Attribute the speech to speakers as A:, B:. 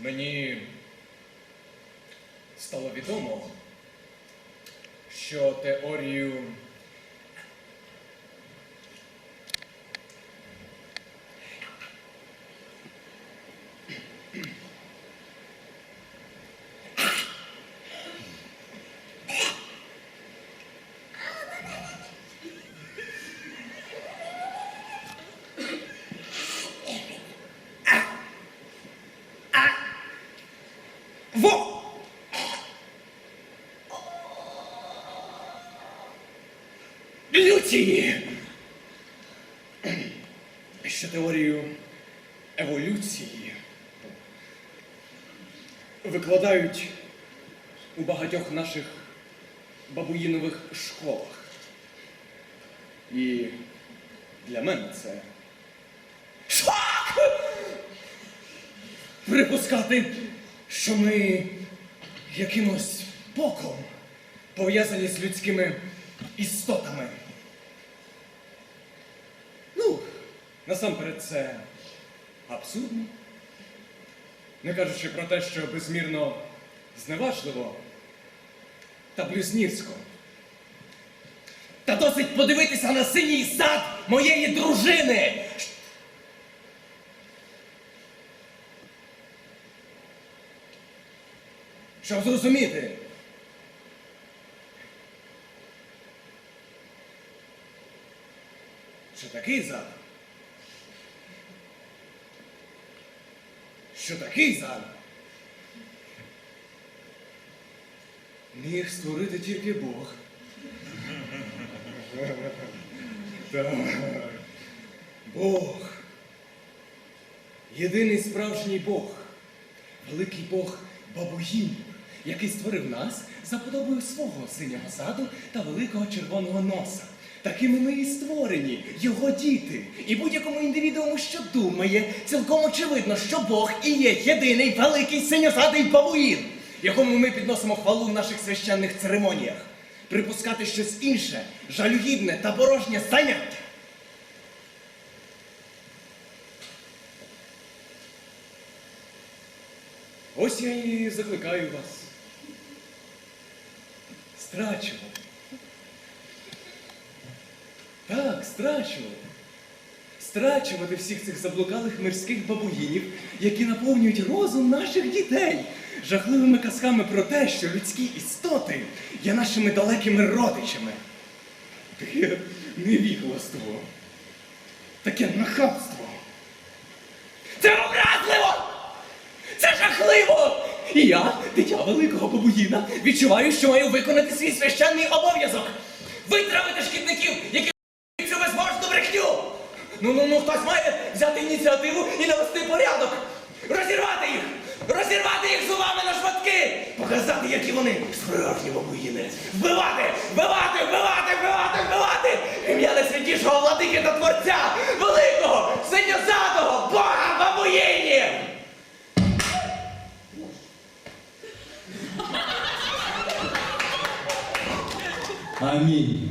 A: мені стало відомо, що теорію Люції! Що теорію еволюції викладають у багатьох наших бабуїнових школах. І для мене це шок! Припускати, що ми якимось боком пов'язані з людськими істотами. Ну, насамперед, це абсурдно. Не кажучи про те, що безмірно зневажливо та блюзнірсько. Та досить подивитися на синій сад моєї дружини. Щоб зрозуміти. Що такий зад? Що такий зад? Міг створити тільки Бог. Так. Бог. Єдиний справжній Бог. Великий Бог бабуїнів, який створив нас за подобою свого синього саду та великого червоного носа. Такими ми і створені, його діти. І будь-якому індивідууму, що думає, цілком очевидно, що Бог і є єдиний великий синьосадий бабуїн, якому ми підносимо хвалу в наших священних церемоніях. Припускати щось інше, жалюгідне та порожнє заняття. Ось я і закликаю вас. Страчувати. Так, страчувати. Страчувати всіх цих заблукалих мирських бабуїнів, які наповнюють розум наших дітей жахливими казками про те, що людські істоти є нашими далекими родичами. Таке невігластво. Таке нахабство. Це образливо! Це жахливо! І я, дитя великого бабуїна, відчуваю, що маю виконати свій священний обов'язок. Витравити шкідників, які! Ну, ну, ну, хтось має взяти ініціативу і навести порядок! Розірвати їх! Розірвати їх зубами на шматки! Показати, які вони справжні бабуїни! Вбивати! Вбивати! Вбивати! Вбивати! Вбивати! Ім'я найсвятішого владики та творця! Великого! Синьозадого! Бога бабуїнів!
B: Амінь.